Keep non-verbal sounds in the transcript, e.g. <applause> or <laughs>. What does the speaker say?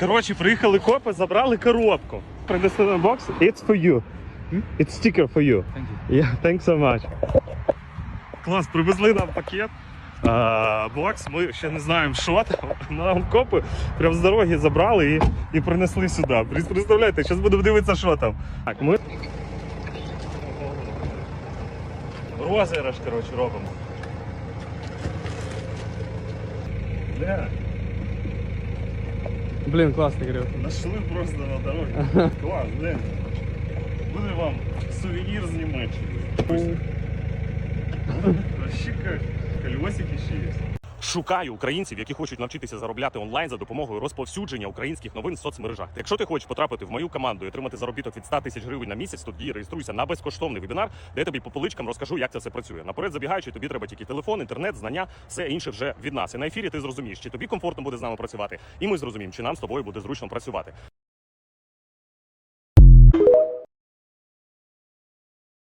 Коротше, приїхали копи, забрали коробку. Принесли на бокс. It's for you. It's sticker for you. Thank you. Yeah, thanks so much. Клас, привезли нам пакет. А, бокс, ми ще не знаємо, що там. Нам копи прям з дороги забрали і, і принесли сюди. Представляєте, зараз будемо дивитися, що там. Так, ми. Розіграш, коротше, робимо. Де? Блін, класний Кирил. Нашли просто на дороге. <laughs> Клас, де? Буде вам сувенір з Німеччини. как ка- колесики ще є. Шукаю українців, які хочуть навчитися заробляти онлайн за допомогою розповсюдження українських новин в соцмережах. Якщо ти хочеш потрапити в мою команду і отримати заробіток від 100 тисяч гривень на місяць, тоді реєструйся на безкоштовний вебінар, де я тобі по поличкам розкажу, як це все працює. Наперед забігаючи, тобі треба тільки телефон, інтернет, знання, все інше вже від нас. І на ефірі ти зрозумієш, чи тобі комфортно буде з нами працювати, і ми зрозуміємо, чи нам з тобою буде зручно працювати.